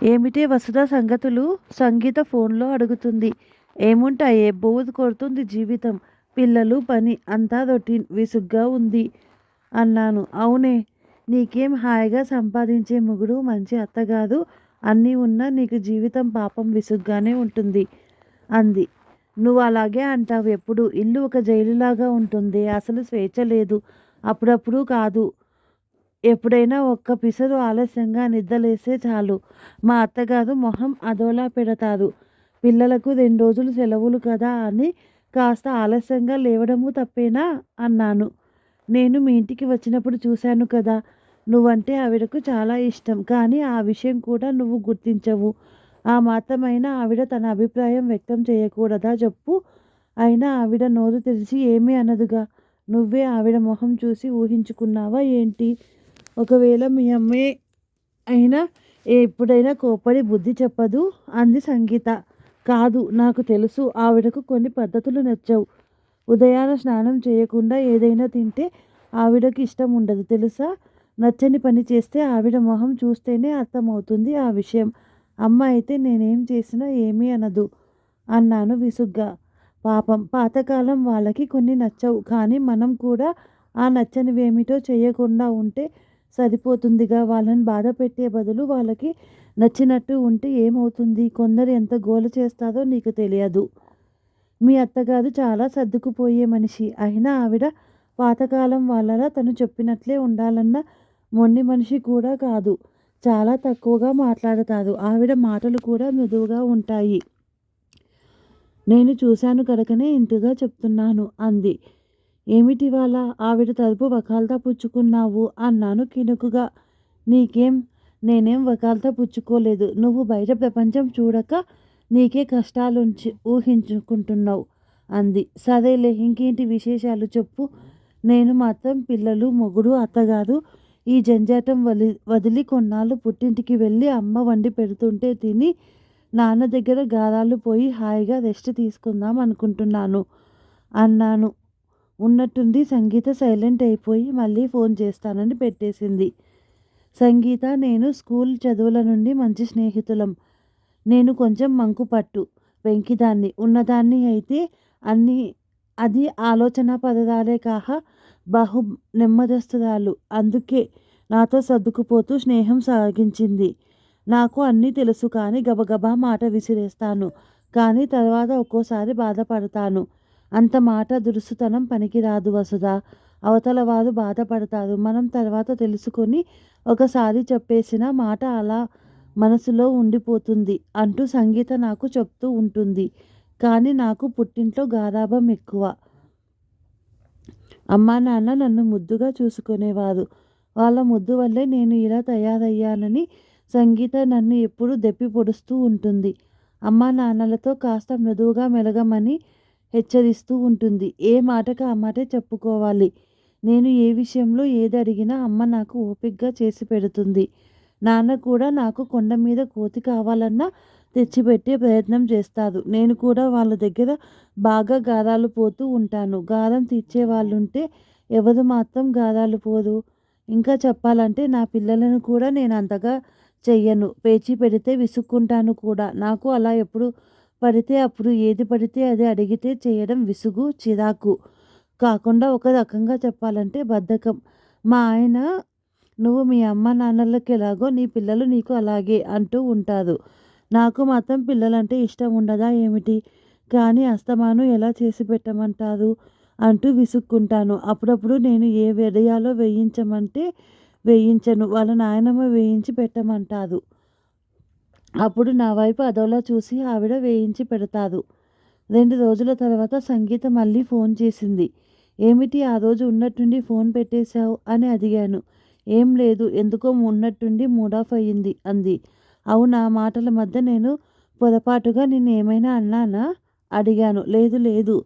ఏమిటి వసుధ సంగతులు? సంగీత ఫోన్లో అడుగుతుంది. ఏముంటాయే? బోధు కొడుతుంది జీవితం. పిల్లలు పని అంతా రొటీన్ విసుగ్గా ఉంది అన్నాను. అవునే నీకేం హాయిగా సంపాదించే మొగుడు మంచి అత్తగారు అన్నీ ఉన్నా నీకు జీవితం పాపం విసుగ్గానే ఉంటుంది అంది. నువ్వు అలాగే అంటావు ఎప్పుడు? ఇల్లు ఒక జైలులాగా ఉంటుంది. అసలు స్వేచ్ఛ లేదు. అప్పుడప్పుడు కాదు. ఎప్పుడైనా ఒక్క పిసరు ఆలస్యంగా నిద్రలేస్తే చాలు. మా అత్తగారు మొహం అదోలా పెడతారు. పిల్లలకు రెండు రోజులు సెలవులు కదా అని కాస్త ఆలస్యంగా లేవడము తప్పేనా? అన్నాను. నేను మీ ఇంటికి వచ్చినప్పుడు చూశాను కదా. నువ్వంటే ఆవిడకు చాలా ఇష్టం. కానీ ఆ విషయం కూడా నువ్వు గుర్తించవు. ఆ మాత్రమైన ఆవిడ తన అభిప్రాయం వ్యక్తం చేయకూడదా చెప్పు. అయినా ఆవిడ నోరు తెరిచి ఏమీ అనదుగా. నువ్వే ఆవిడ మొహం చూసి ఊహించుకున్నావా ఏంటి? ఒకవేళ మీ అమ్మే అయినా ఎప్పుడైనా కోపడి బుద్ధి చెప్పదు అంది సంగీత. కాదు నాకు తెలుసు ఆవిడకు కొన్ని పద్ధతులు నచ్చవు. ఉదయాన స్నానం చేయకుండా ఏదైనా తింటే ఆవిడకి ఇష్టం ఉండదు తెలుసా? నచ్చని పని చేస్తే ఆవిడ మొహం చూస్తేనే అర్థమవుతుంది ఆ విషయం. అమ్మ అయితే నేనేం చేసినా ఏమీ అనదు అన్నాను విసుగ్గా. పాపం పాతకాలం వాళ్ళకి కొన్ని నచ్చవు కానీ మనం కూడా ఆ నచ్చనివేమిటో చేయకుండా ఉంటే సరిపోతుందిగా వాళ్ళని బాధ పెట్టే బదులు వాళ్ళకి నచ్చినట్టు ఉంటే ఏమవుతుంది? కొందరు ఎంత గోల చేస్తారో నీకు తెలియదు. మీ అత్తగారు చాలా సర్దుకుపోయే మనిషి. అయినా ఆవిడ పాతకాలం వాళ్ళలా తను చెప్పినట్లే ఉండాలన్న మొండి మనిషి కూడా కాదు. చాలా తక్కువగా మాట్లాడతారు. ఆవిడ మాటలు కూడా మృదువుగా ఉంటాయి. నేను చూశాను కనుకనే ఇంటిగా చెప్తున్నాను అంది. ఏమిటి వాళ్ళ ఆవిడ తలుపు వకాల్తా పుచ్చుకున్నావు అన్నాను కినుకుగా. నీకేం? నేనేం వకాల్తా పుచ్చుకోలేదు. నువ్వు బయట ప్రపంచం చూడక నీకే కష్టాలుంచి ఊహించుకుంటున్నావు అంది. సరేలే ఇంకేంటి విశేషాలు చెప్పు. నేను మాత్రం పిల్లలు మొగుడు అత్తగారు ఈ జంజాటం వలి వదిలి కొన్నాళ్ళు పుట్టింటికి వెళ్ళి అమ్మ వండి పెడుతుంటే తిని నాన్న దగ్గర గారాలు పోయి హాయిగా రెస్ట్ తీసుకుందాం అనుకుంటున్నాను అన్నాను. ఉన్నట్టుండి సంగీత సైలెంట్ అయిపోయి మళ్ళీ ఫోన్ చేస్తానని పెట్టేసింది. సంగీత నేను స్కూల్ చదువుల నుండి మంచి స్నేహితులం. నేను కొంచెం మంకు పట్టు వెంకిదాన్ని. ఉన్నదాన్ని అయితే అన్ని అది ఆలోచన పదరాలే కాక బహు నెమ్మదస్తురాలు. అందుకే నాతో సర్దుకుపోతూ స్నేహం సాగించింది. నాకు అన్నీ తెలుసు కానీ గబగబా మాట విసిరేస్తాను. కానీ తర్వాత ఒక్కోసారి బాధపడతాను. అంత మాట దురుసుతనం పనికిరాదు వసుధ. అవతల వారు బాధపడతారు. మనం తర్వాత తెలుసుకొని ఒకసారి చెప్పేసిన మాట అలా మనసులో ఉండిపోతుంది అంటూ సంగీత నాకు చెప్తూ ఉంటుంది. కానీ నాకు పుట్టింట్లో గారాభం ఎక్కువ. అమ్మా నాన్న నన్ను ముద్దుగా చూసుకునేవారు. వాళ్ళ ముద్దు వల్లే నేను ఇలా తయారయ్యానని సంగీత నన్ను ఎప్పుడూ దెప్పి పొడుస్తూ ఉంటుంది. అమ్మా నాన్నలతో కాస్త మృదువుగా మెలగమని హెచ్చరిస్తూ ఉంటుంది. ఏ మాటకు ఆ మాటే చెప్పుకోవాలి. నేను ఏ విషయంలో ఏది అడిగినా అమ్మ నాకు ఓపికగా చేసి పెడుతుంది. నాన్న కూడా నాకు కొండ మీద కోతి కావాలన్నా తెచ్చిపెట్టే ప్రయత్నం చేస్తారు నేను కూడా వాళ్ళ దగ్గర బాగా గారాలు పోతూ ఉంటాను. గారం తీర్చే వాళ్ళు ఉంటే ఎవరు మాత్రం గారాలు పోదు. ఇంకా చెప్పాలంటే నా పిల్లలను కూడా నేను అంతగా చెయ్యను. పేచీ పెడితే విసుక్కుంటాను కూడా. నాకు అలా ఎప్పుడు పడితే అప్పుడు ఏది పడితే అది అడిగితే చేయడం విసుగు చిరాకు. కాకుండా ఒక రకంగా చెప్పాలంటే బద్ధకం. మా ఆయన నువ్వు మీ అమ్మ నాన్నలకి ఎలాగో నీ పిల్లలు నీకు అలాగే అంటూ ఉంటారు. నాకు మాత్రం పిల్లలంటే ఇష్టం ఉండదా ఏమిటి? కానీ అస్తమాను ఎలా చేసి పెట్టమంటారు? అంటూ విసుక్కుంటాను. అప్పుడప్పుడు నేను ఏ వెడయాలో వేయించమంటే వేయించను. వాళ్ళ నాయనమ్మ వేయించి పెట్టమంటారు. అప్పుడు నా వైపు అదోలా చూసి ఆవిడ వేయించి పెడతారు రెండు రోజుల తర్వాత సంగీత మళ్ళీ ఫోన్ చేసింది. ఏమిటి ఆ రోజు ఉన్నట్టుండి ఫోన్ పెట్టేశావు? అని అడిగాను. ఏం లేదు ఎందుకో ఉన్నట్టుండి మూడ్ ఆఫ్ అయ్యింది అంది. అవును ఆ మాటల మధ్య నేను పొరపాటుగా నిన్ను ఏమైనా అన్నానా? అడిగాను. లేదు లేదు.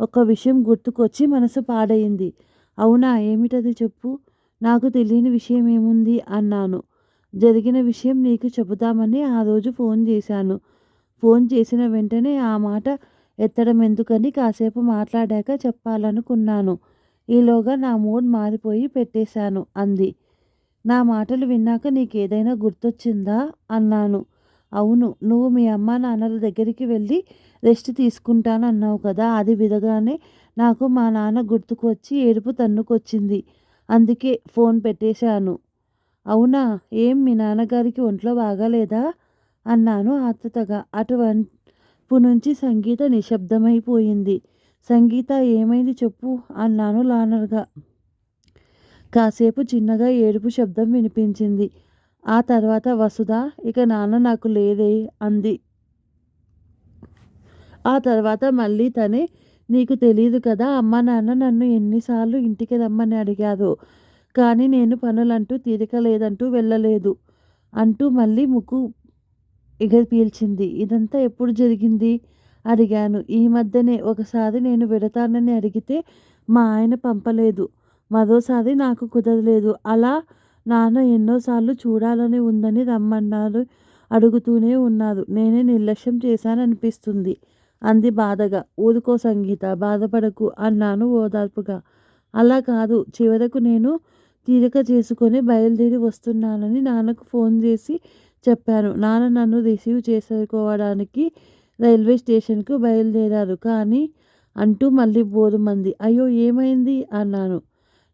ఒక విషయం గుర్తుకొచ్చి మనసు పాడైంది అవునా ఏమిటది చెప్పు. నాకు తెలియని విషయం ఏముంది? అన్నాను. జరిగిన విషయం నీకు చెబుతామని ఆ రోజు ఫోన్ చేశాను. ఫోన్ చేసిన వెంటనే ఆ మాట ఎత్తడం ఎందుకని కాసేపు మాట్లాడాక చెప్పాలనుకున్నాను. ఈలోగా నా మూడ్ మారిపోయి పెట్టేశాను అంది. నా మాటలు విన్నాక నీకేదైనా గుర్తొచ్చిందా? అన్నాను. అవును నువ్వు మీ అమ్మ నాన్నల దగ్గరికి వెళ్ళి రెస్ట్ తీసుకుంటాను అన్నావు కదా అది విధగానే నాకు మా నాన్న గుర్తుకు వచ్చి ఏడుపు తన్నుకొచ్చింది. అందుకే ఫోన్ పెట్టేశాను. అవునా? ఏం మీ నాన్నగారికి ఒంట్లో బాగాలేదా? అన్నాను ఆతృతగా అటువైపు నుంచి సంగీత నిశ్శబ్దమైపోయింది. సంగీత ఏమైంది చెప్పు అన్నాను లానర్గా. కాసేపు చిన్నగా ఏడుపు శబ్దం వినిపించింది. ఆ తర్వాత వసుధ ఇక నాన్న నాకు లేదే అంది. ఆ తర్వాత మళ్ళీ తనే నీకు తెలియదు కదా అమ్మ నాన్న నన్ను ఎన్నిసార్లు ఇంటికి రమ్మని అడిగారు. కానీ నేను పనులంటూ తీరిక లేదంటూ వెళ్ళలేదు. అంటూ మళ్ళీ ముక్కు ఇగ పీల్చింది. ఇదంతా ఎప్పుడు జరిగింది? అడిగాను. ఈ మధ్యనే ఒకసారి నేను వెడతానని అడిగితే మా ఆయన పంపలేదు. మరోసారి నాకు కుదరలేదు. అలా నాన్న ఎన్నోసార్లు చూడాలని ఉందని రమ్మన్నారు అడుగుతూనే ఉన్నారు. నేనే నిర్లక్ష్యం చేశాననిపిస్తుంది. అంది బాధగా. ఊరుకో సంగీత బాధపడకు అన్నాను ఓదార్పుగా. అలా కాదు. చివరకు నేను తీరిక చేసుకొని బయలుదేరి వస్తున్నానని నాన్నకు ఫోన్ చేసి చెప్పాను. నాన్న నన్ను రిసీవ్ చేసుకోవడానికి రైల్వే స్టేషన్కు బయలుదేరారు కానీ అంటూ మళ్ళీ బోధమంది అయ్యో ఏమైంది? అన్నాను.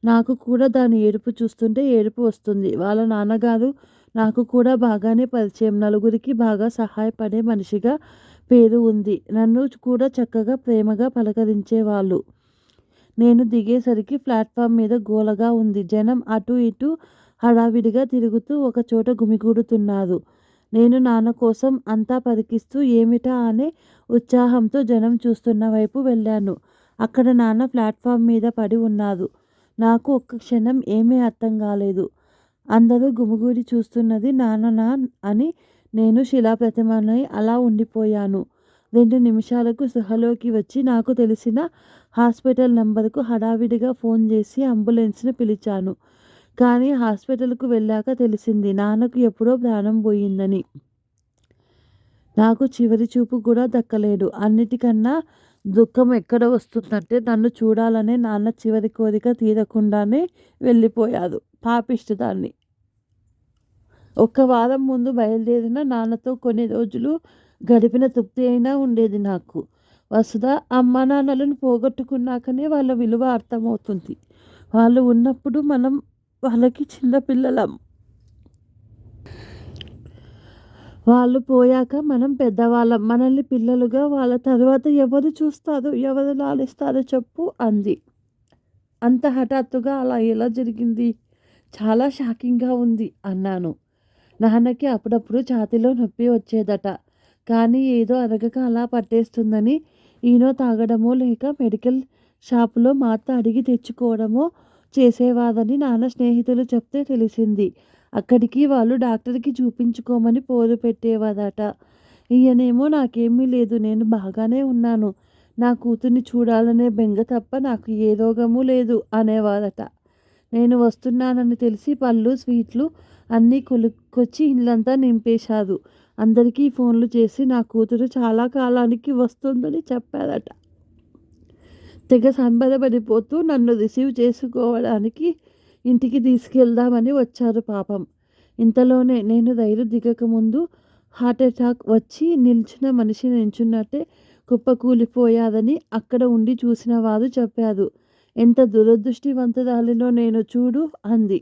నాకు కూడా దాని ఏడుపు చూస్తుంటే ఏడుపు వస్తుంది. వాళ్ళ నాన్నగారు నాకు కూడా బాగానే పరిచయం. నలుగురికి బాగా సహాయపడే మనిషిగా పేరు ఉంది. నన్ను కూడా చక్కగా ప్రేమగా పలకరించేవాళ్ళు. నేను దిగేసరికి ప్లాట్ఫామ్ మీద గోలగా ఉంది. జనం అటు ఇటు హడావిడిగా తిరుగుతూ ఒక చోట గుమిగూడుతున్నారు. నేను నాన్న కోసం అంతా పరికిస్తూ ఏమిటా అనే ఉత్సాహంతో జనం చూస్తున్న వైపు వెళ్ళాను. అక్కడ నాన్న ప్లాట్ఫామ్ మీద పడి ఉన్నారు నాకు ఒక్క క్షణం ఏమీ అర్థం కాలేదు. అందరూ గుమిగూడి చూస్తున్నది నాన్ననా అని నేను శిలాప్రతిమనై అలా ఉండిపోయాను. రెండు నిమిషాలకు సృహలోకి వచ్చి నాకు తెలిసిన హాస్పిటల్ నెంబర్కు హడావిడిగా ఫోన్ చేసి అంబులెన్స్ని పిలిచాను. కానీ హాస్పిటల్కు వెళ్ళాక తెలిసింది నాన్నకు ఎప్పుడో ప్రాణం పోయిందని. నాకు చివరి చూపు కూడా దక్కలేడు అన్నిటికన్నా దుఃఖం ఎక్కడ వస్తుందంటే నన్ను చూడాలనే నాన్న చివరి కోరిక తీరకుండానే వెళ్ళిపోయారు పాపిష్టదాన్ని. ఒక వారం ముందు బయలుదేరిన నాన్నతో కొన్ని రోజులు గడిపిన తృప్తి అయినా ఉండేది నాకు. వసుధ అమ్మ నాన్నలను పోగొట్టుకున్నాకనే వాళ్ళ విలువ అర్థమవుతుంది. వాళ్ళు ఉన్నప్పుడు మనం వాళ్ళకి చిన్నపిల్లలం వాళ్ళు పోయాక మనం పెద్దవాళ్ళం. మనల్ని పిల్లలుగా వాళ్ళ తర్వాత ఎవరు చూస్తారు ఎవరు లాలిస్తారో చెప్పు అంది. అంత హఠాత్తుగా అలా ఎలా జరిగింది? చాలా షాకింగ్గా ఉంది అన్నాను. నాన్నకి అప్పుడప్పుడు ఛాతీలో నొప్పి వచ్చేదట. కానీ ఏదో అరగక అలా పట్టేస్తుందని ఈనో తాగడమో లేక మెడికల్ షాపులో మాత అడిగి తెచ్చుకోవడమో చేసేవాదని నాన్న స్నేహితులు చెప్తే తెలిసింది. అక్కడికి వాళ్ళు డాక్టర్కి చూపించుకోమని పోరు పెట్టేవాదట. ఈయనేమో నాకేమీ లేదు నేను బాగానే ఉన్నాను. నా కూతుర్ని చూడాలనే బెంగ తప్ప నాకు ఏ రోగము లేదు అనేవాదట. నేను వస్తున్నానని తెలిసి పళ్ళు స్వీట్లు అన్నీ కొలుక్కొచ్చి ఇల్లంతా నింపేశారు. అందరికీ ఫోన్లు చేసి నా కూతురు చాలా కాలానికి వస్తుందని చెప్పారట తెగ సంబరపడిపోతూ నన్ను రిసీవ్ చేసుకోవడానికి ఇంటికి తీసుకెళ్దామని వచ్చారు పాపం. ఇంతలోనే నేను రైలు దిగకముందు హార్ట్ అటాక్ వచ్చి నిల్చిన మనిషి నించున్నట్టే కుప్పకూలిపోయాదని అక్కడ ఉండి చూసిన వారు చెప్పారు. ఎంత దురదృష్టివంతురాలినో నేను చూడు అంది.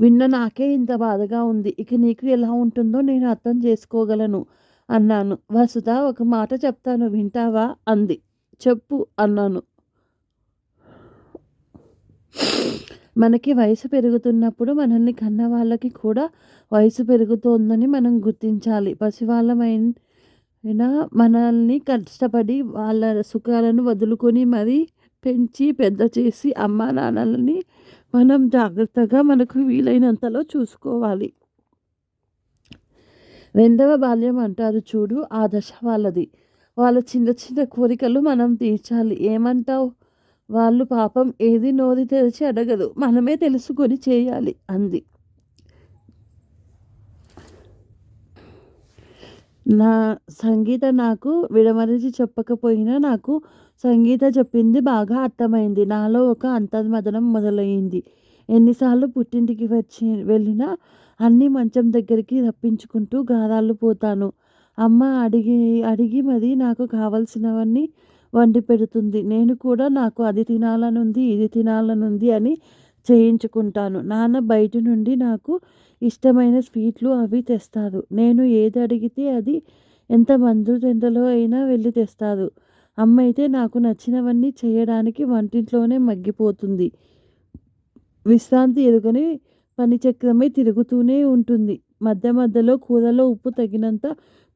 విన్న నాకే ఇంత బాధగా ఉంది. ఇక నీకు ఎలా ఉంటుందో నేను అర్థం చేసుకోగలను అన్నాను. వసుధ ఒక మాట చెప్తాను వింటావా? అంది. చెప్పు అన్నాను. మనకి వయసు పెరుగుతున్నప్పుడు మనల్ని కన్న వాళ్ళకి కూడా వయసు పెరుగుతోందని మనం గుర్తించాలి. పసివాళ్ళమైన మనల్ని కష్టపడి వాళ్ళ సుఖాలను వదులుకొని మరీ పెంచి పెద్ద చేసి అమ్మా నాన్నలని మనం జాగ్రత్తగా మనకు వీలైనంతలో చూసుకోవాలి. రెండవ బాల్యం అంటారు చూడు ఆ దశ వాళ్ళది. వాళ్ళ చిన్న చిన్న కోరికలు మనం తీర్చాలి. ఏమంటావు? వాళ్ళు పాపం ఏది నోరి తెరిచి అడగదు. మనమే తెలుసుకొని చేయాలి అంది. నా సంగీత నాకు విడమరిచి చెప్పకపోయినా నాకు సంగీత చెప్పింది బాగా అర్థమైంది. నాలో ఒక అంతర్మదనం మొదలైంది ఎన్నిసార్లు పుట్టింటికి వచ్చి వెళ్ళినా అన్నీ మంచం దగ్గరికి రప్పించుకుంటూ గారాలు పోతాను. అమ్మ అడిగి అడిగి మరి నాకు కావలసినవన్నీ వండి పెడుతుంది. నేను కూడా నాకు అది తినాలనుంది ఇది తినాలనుంది అని చేయించుకుంటాను. నాన్న బయట నుండి నాకు ఇష్టమైన స్వీట్లు అవి తెస్తారు నేను ఏది అడిగితే అది ఎంత మందుటెండలో అయినా వెళ్ళి తెస్తారు అమ్మ అయితే నాకు నచ్చినవన్నీ చేయడానికి వంటింట్లోనే మగ్గిపోతుంది. విశ్రాంతి ఎరుగని పనిచక్రమై తిరుగుతూనే ఉంటుంది. మధ్య మధ్యలో కూరలో ఉప్పు తగినంత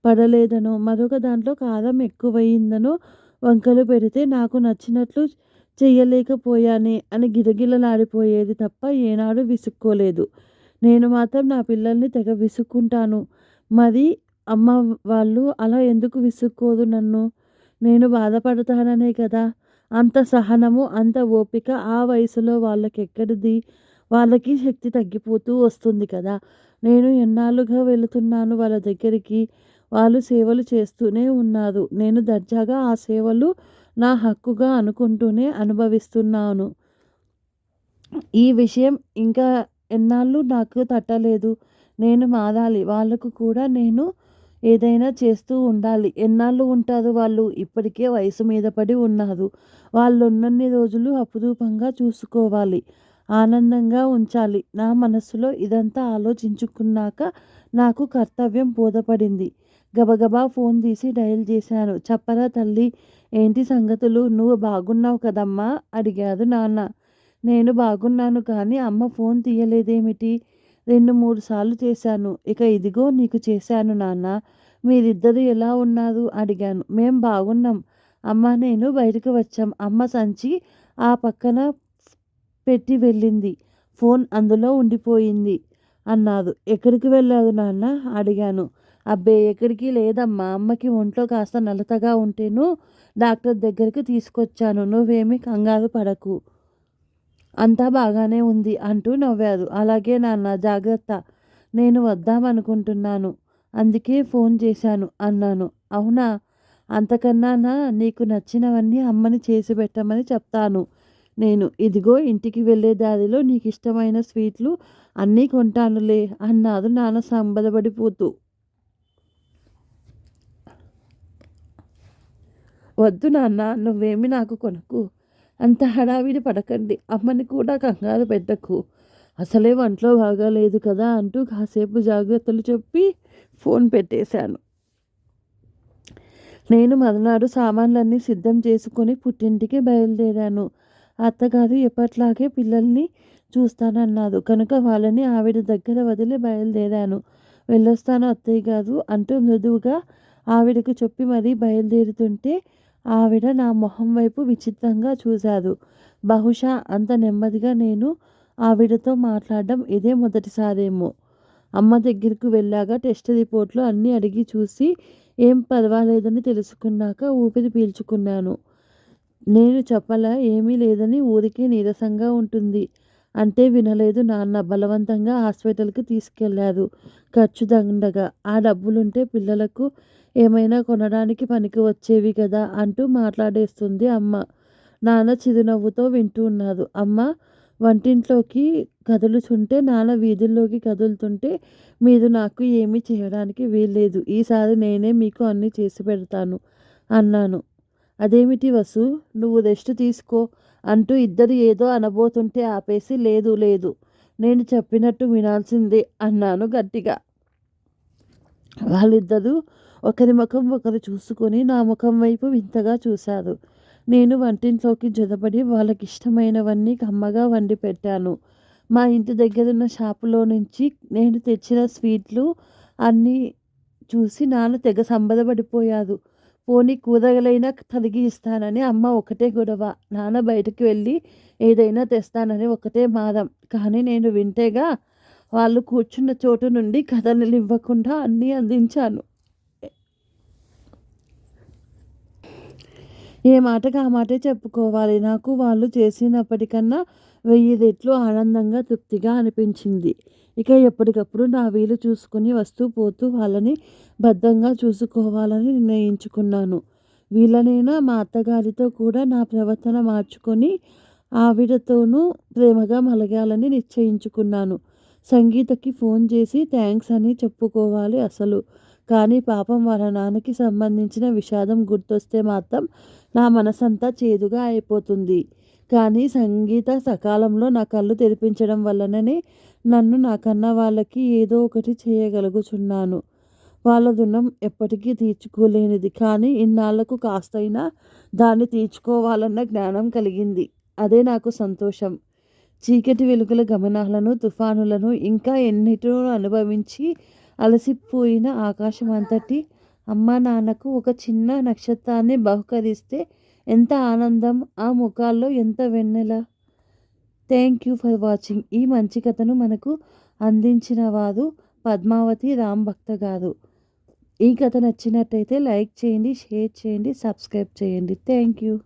పడలేదనో మరొక దాంట్లో కారం ఎక్కువయిందనో వంకలు పెడితే నాకు నచ్చినట్లు చేయలేకపోయానే అని గిరగిలలాడిపోయేది తప్ప ఏనాడు విసుక్కోలేదు. నేను మాత్రం నా పిల్లల్ని తెగ విసుక్కుంటాను. మరి అమ్మ వాళ్ళు అలా ఎందుకు విసుక్కోదు నన్ను? నేను బాధపడతాననే కదా. అంత సహనము అంత ఓపిక ఆ వయసులో వాళ్ళకి ఎక్కడిది వాళ్ళకి శక్తి తగ్గిపోతూ వస్తుంది కదా. నేను ఎన్నాళ్ళుగా వెళుతున్నాను వాళ్ళ దగ్గరికి. వాళ్ళు సేవలు చేస్తూనే ఉన్నారు. నేను దర్జాగా ఆ సేవలు నా హక్కుగా అనుకుంటూనే అనుభవిస్తున్నాను. ఈ విషయం ఇంకా ఎన్నాళ్ళు నాకు తట్టలేదు. నేను మారాలి వాళ్ళకు కూడా నేను ఏదైనా చేస్తూ ఉండాలి. ఎన్నాళ్ళు ఉంటారు వాళ్ళు? ఇప్పటికే వయసు మీద పడి ఉన్నారు. వాళ్ళు ఉన్నన్ని రోజులు అపురూపంగా చూసుకోవాలి. ఆనందంగా ఉంచాలి. నా మనసులో ఇదంతా ఆలోచించుకున్నాక నాకు కర్తవ్యం బోధపడింది. గబగబా ఫోన్ తీసి డయల్ చేశాను. చెప్పరా తల్లి ఏంటి సంగతులు? నువ్వు బాగున్నావు కదమ్మా? అడిగారు నాన్న. నేను బాగున్నాను కానీ అమ్మ ఫోన్ తీయలేదేమిటి? రెండు మూడు సార్లు చేశాను. ఇక ఇదిగో నీకు చేశాను నాన్న. మీరిద్దరు ఎలా ఉన్నారు? అడిగాను. మేం బాగున్నాం. అమ్మ నేను బయటకు వచ్చాం. అమ్మ సంచి ఆ పక్కన పెట్టి వెళ్ళింది. ఫోన్ అందులో ఉండిపోయింది అన్నారు ఎక్కడికి వెళ్ళారు నాన్న? అడిగాను. అబ్బే ఎక్కడికి లేదమ్మా. అమ్మకి ఒంట్లో కాస్త నలతగా ఉంటేను డాక్టర్ దగ్గరికి తీసుకొచ్చాను. నువ్వేమీ కంగారు పడకు. అంతా బాగానే ఉంది అంటూ నవ్వారు. అలాగే నాన్న జాగ్రత్త. నేను వద్దామనుకుంటున్నాను. అందుకే ఫోన్ చేశాను అన్నాను. అవునా? అంతకన్నా నీకు నచ్చినవన్నీ అమ్మని చేసి పెట్టమని చెప్తాను. నేను ఇదిగో ఇంటికి వెళ్ళే దారిలో నీకు ఇష్టమైన స్వీట్లు అన్నీ కొంటానులే అన్నారు నాన్న సంబరపడిపోతూ. వద్దు నాన్న నువ్వేమి నాకు కొనకు. అంత హడావిడి పడకండి. అమ్మని కూడా కంగారు పెట్టకు. అసలే వంటలో బాగాలేదు కదా అంటూ కాసేపు జాగ్రత్తలు చెప్పి ఫోన్ పెట్టేశాను. నేను మరునాడు సామాన్లన్నీ సిద్ధం చేసుకొని పుట్టింటికి బయలుదేరాను. అత్తగారు ఎప్పట్లాగే పిల్లల్ని చూస్తానన్నారు. కనుక వాళ్ళని ఆవిడ దగ్గర వదిలి బయలుదేరాను. వెళ్ళొస్తాను అత్తయ్య గారు అంటూ మృదువుగా ఆవిడకు చెప్పి మరీ బయలుదేరుతుంటే ఆవిడ నా మొహం వైపు విచిత్రంగా చూశారు. బహుశా అంత నెమ్మదిగా నేను ఆవిడతో మాట్లాడడం ఇదే మొదటిసారేమో. అమ్మ దగ్గరకు వెళ్ళాక టెస్ట్ రిపోర్ట్లు అన్నీ అడిగి చూసి ఏం పర్వాలేదని తెలుసుకున్నాక ఊపిరి పీల్చుకున్నాను. నేను చెప్పలా ఏమీ లేదని ఊరికే నీరసంగా ఉంటుంది. అంటే వినలేదు నాన్న బలవంతంగా హాస్పిటల్కి తీసుకెళ్ళారు ఖర్చు దండగా. ఆ డబ్బులుంటే పిల్లలకు ఏమైనా కొనడానికి పనికి వచ్చేవి కదా అంటూ మాట్లాడేస్తుంది అమ్మ. నాన్న చిరునవ్వుతో వింటూ ఉన్నారు అమ్మ వంటింట్లోకి కదులుచుంటే నాన్న వీధుల్లోకి కదులుతుంటే మీరు నాకు ఏమీ చేయడానికి వీల్లేదు. ఈసారి నేనే మీకు అన్నీ చేసి పెడతాను అన్నాను. అదేమిటి వసు? నువ్వు రెస్ట్ తీసుకో అంటూ ఇద్దరు ఏదో అనబోతుంటే ఆపేసి లేదు లేదు నేను చెప్పినట్టు వినాల్సిందే అన్నాను గట్టిగా. వాళ్ళిద్దరూ ఒకరి ముఖం ఒకరు చూసుకొని నా ముఖం వైపు వింతగా చూశారు. నేను వంటింట్లోకి జొదపడి వాళ్ళకి ఇష్టమైనవన్నీ కమ్మగా వండి పెట్టాను. మా ఇంటి దగ్గరున్న షాపులో నుంచి నేను తెచ్చిన స్వీట్లు అన్నీ చూసి నాన్న తెగ సంబరపడిపోయారు. పోనీ కూరగాయలైనా తరిగి ఇస్తానని అమ్మ ఒకటే గొడవ. నాన్న బయటకు వెళ్ళి ఏదైనా తెస్తానని ఒకటే మాదం. కానీ నేను వింటేగా వాళ్ళు కూర్చున్న చోటు నుండి కథనివ్వకుండా అన్నీ అందించాను. ఏ మాటకు ఆ మాటే చెప్పుకోవాలి. నాకు వాళ్ళు చేసినప్పటికన్నా వెయ్యి రెట్లు ఆనందంగా తృప్తిగా అనిపించింది. ఇక ఎప్పటికప్పుడు నా వీలు చూసుకుని వస్తూ పోతూ వాళ్ళని భద్రంగా చూసుకోవాలని నిర్ణయించుకున్నాను. వీళ్ళనైనా మా అత్తగారితో కూడా నా ప్రవర్తన మార్చుకొని ఆవిడతోనూ ప్రేమగా మలగాలని నిశ్చయించుకున్నాను. సంగీతకి ఫోన్ చేసి థ్యాంక్స్ అని చెప్పుకోవాలి అసలు. కానీ పాపం వాళ్ళ నాన్నకి సంబంధించిన విషాదం గుర్తొస్తే మాత్రం నా మనసంతా చేదుగా అయిపోతుంది. కానీ సంగీత సకాలంలో నా కళ్ళు తెరిపించడం వల్లనే నన్ను నా కన్న వాళ్ళకి ఏదో ఒకటి చేయగలుగుచున్నాను. వాళ్ళ రుణం ఎప్పటికీ తీర్చుకోలేనిది. కానీ ఇన్నాళ్ళకు కాస్తైనా దాన్ని తీర్చుకోవాలన్న జ్ఞానం కలిగింది. అదే నాకు సంతోషం. చీకటి వెలుగుల గమనాలను తుఫానులను ఇంకా ఎన్నిటినో అనుభవించి అలసిపోయిన ఆకాశం అంతటి అమ్మ నాన్నకు ఒక చిన్న నక్షత్రాన్ని బహుకరిస్తే ఎంత ఆనందం ఆ ముఖాల్లో ఎంత వెన్నెల. Thank you for watching. ఈ మంచి కథను మనకు అందించిన వారు పద్మావతి రామ్ భక్త గారు. ఈ కథ నచ్చినట్టయితే లైక్ చేయండి షేర్ చేయండి సబ్స్క్రైబ్ చేయండి. Thank you.